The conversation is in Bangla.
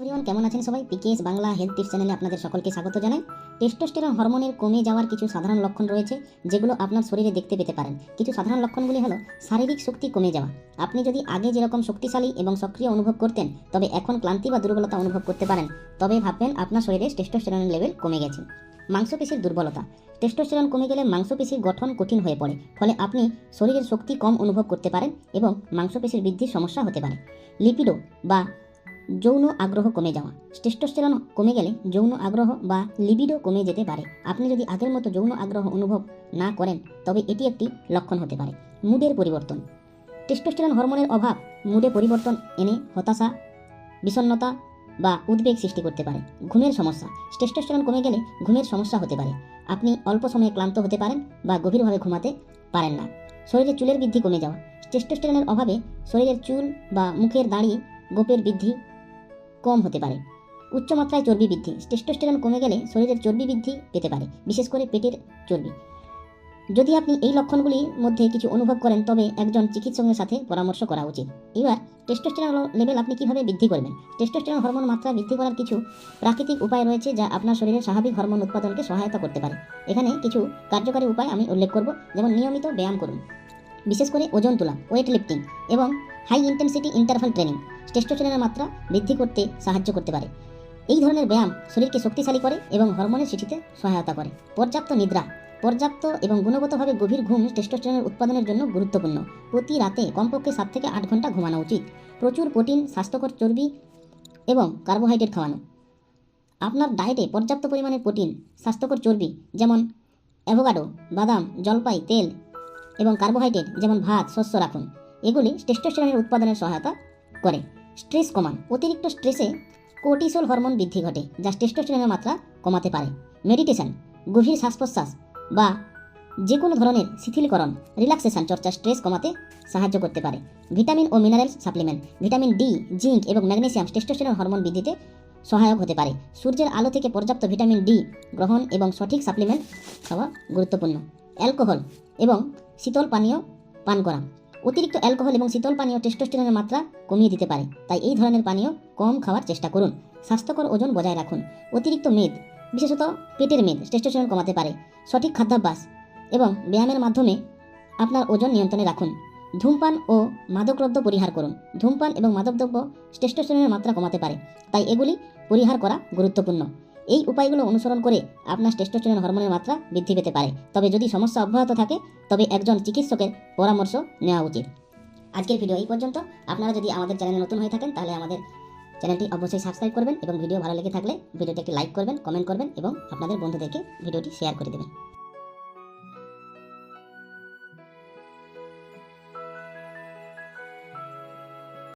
এভরিওয়ান কেমন আছেন সবাই? পিকেএস বাংলা হেলথ টিপস চ্যানেলে আপনাদের সকলকে স্বাগত জানাই। টেস্টোস্টেরন হরমোনের কমে যাওয়ার কিছু সাধারণ লক্ষণ রয়েছে, যেগুলো আপনার শরীরে দেখতে পেতে পারেন। কিছু সাধারণ লক্ষণগুলি হলো শারীরিক শক্তি কমে যাওয়া। আপনি যদি আগে যেরকম শক্তিশালী এবং সক্রিয় অনুভব করতেন, তবে এখন ক্লান্তি বা দুর্বলতা অনুভব করতে পারেন। তবে ভাববেন আপনার শরীরে টেস্টোস্টেরনের লেভেল কমে গেছে। মাংসপেশির দুর্বলতা। টেস্টোস্টেরন কমে গেলে মাংসপেশির গঠন কঠিন হয়ে পড়ে, ফলে আপনি শরীরের শক্তি কম অনুভব করতে পারেন এবং মাংসপেশির বৃদ্ধির সমস্যা হতে পারে। লিপিডো বা যৌন আগ্রহ কমে যাওয়া। টেস্টোস্টেরন কমে গেলে যৌন আগ্রহ বা লিবিডো কমে যেতে পারে। আপনি যদি আগের মতো যৌন আগ্রহ অনুভব না করেন, তবে এটি একটি লক্ষণ হতে পারে। মুডের পরিবর্তন। টেস্টোস্টেরন হরমোনের অভাব মুডে পরিবর্তন এনে হতাশা, বিষণ্ণতা বা উদ্বেগ সৃষ্টি করতে পারে। ঘুমের সমস্যা। টেস্টোস্টেরন কমে গেলে ঘুমের সমস্যা হতে পারে। আপনি অল্প সময়ে ক্লান্ত হতে পারেন বা গভীরভাবে ঘুমাতে পারেন না। শরীরে চুলের বৃদ্ধি কমে যাওয়া। টেস্টোস্টেরনের অভাবে শরীরের চুল বা মুখের দাড়ি গোপের বৃদ্ধি কম হতে পারে। উচ্চমাত্রায় চর্বি বৃদ্ধি। টেস্টোস্টেরন কমে গেলে শরীরের চর্বি বৃদ্ধি পেতে পারে, বিশেষ করে পেটের চর্বি। যদি আপনি এই লক্ষণগুলির মধ্যে কিছু অনুভব করেন, তবে একজন চিকিৎসকের সাথে পরামর্শ করা উচিত। এবার, টেস্টোস্টেরন লেভেল আপনি কীভাবে বৃদ্ধি করবেন? টেস্টোস্টেরন হরমোন মাত্রা বৃদ্ধি করার কিছু প্রাকৃতিক উপায় রয়েছে যা আপনার শরীরের স্বাভাবিক হরমোন উৎপাদনকে সহায়তা করতে পারে। এখানে কিছু কার্যকারী উপায় আমি উল্লেখ করব, যেমন নিয়মিত ব্যায়াম করুন। বিশেষ করে ওজন তোলা ওয়েট লিফটিং এবং হাই ইন্টেন্সিটি ইন্টারভাল ট্রেনিং টেস্টোস্টেরনের মাত্রা বৃদ্ধি করতে সাহায্য করতে পারে। এই ধরনের ব্যায়াম শরীরকে শক্তিশালী করে এবং হরমোনের সৃষ্টিতে সহায়তা করে। পর্যাপ্ত নিদ্রা, পর্যাপ্ত এবং গুণগতভাবে গভীর ঘুম টেস্টোস্টেরনের উৎপাদনের জন্য গুরুত্বপূর্ণ। প্রতি রাতে কমপক্ষে সাত থেকে আট ঘণ্টা ঘুমানো উচিত। প্রচুর প্রোটিন, স্বাস্থ্যকর চর্বি এবং কার্বোহাইড্রেট খাওয়ানো। আপনার ডায়েটে পর্যাপ্ত পরিমাণে প্রোটিন, স্বাস্থ্যকর চর্বি যেমন অ্যাভোকাডো বাদাম, জলপাই, তেল এবং কার্বোহাইড্রেট যেমন ভাত, শস্য রাখুন। এগুলি টেস্টোস্টেরনের উৎপাদনের সহায়তা করে। স্ট্রেস কমান। অতিরিক্ত স্ট্রেসে কোর্টিসল হরমোন বৃদ্ধি ঘটে, যা টেস্টোস্টেরনের মাত্রা কমাতে পারে। মেডিটেশন গভীর শ্বাস প্রশ্বাস বা যে কোনো ধরনের শিথিলকরণ রিল্যাক্সেশন চর্চা স্ট্রেস কমাতে সাহায্য করতে পারে। ভিটামিন ও mineral supplement vitamin D zinc এবং ম্যাগনেসিয়াম টেস্টোস্টেরন হরমোন বৃদ্ধিতে সহায়ক হতে পারে। সূর্যের আলো থেকে পর্যাপ্ত ভিটামিন ডি গ্রহণ এবং সঠিক সাপ্লিমেন্ট খাওয়া গুরুত্বপূর্ণ। অ্যালকোহল এবং শীতল পানীয় পান করা। অতিরিক্ত অ্যালকোহল এবং শীতল পানীয় টেস্টোস্টেরনের মাত্রা কমিয়ে দিতে পারে। তাই এই ধরনের পানীয় কম খাওয়ার চেষ্টা করুন। স্বাস্থ্যকর ওজন বজায় রাখুন। অতিরিক্ত মেদ, বিশেষত পেটের মেদ টেস্টোস্টেরন কমাতে পারে। সঠিক খাদ্যাভ্যাস এবং ব্যায়ামের মাধ্যমে আপনার ওজন নিয়ন্ত্রণে রাখুন। ধূমপান ও মাদকদ্রব্য পরিহার করুন। ধূমপান এবং মাদকদ্রব্য টেস্টোস্টেরনের মাত্রা কমাতে পারে। তাই এগুলি পরিহার করা গুরুত্বপূর্ণ। এই উপায়গুলো অনুসরণ করে আপনার টেস্টোস্টেরন হরমোনের মাত্রা বৃদ্ধি পেতে পারে। তবে যদি সমস্যা অব্যাহত থাকে, তবে একজন চিকিৎসকের পরামর্শ নেওয়া উচিত। আজকের ভিডিও এই পর্যন্ত। আপনারা যদি আমাদের চ্যানেলে নতুন হয়ে থাকেন, তাহলে আমাদের চ্যানেলটি অবশ্যই সাবস্ক্রাইব করবেন এবং ভিডিও ভালো লেগে থাকলে ভিডিওটি একটি লাইক করবেন, কমেন্ট করবেন এবং আপনাদের বন্ধুদেরকে ভিডিওটি শেয়ার করে দেবেন।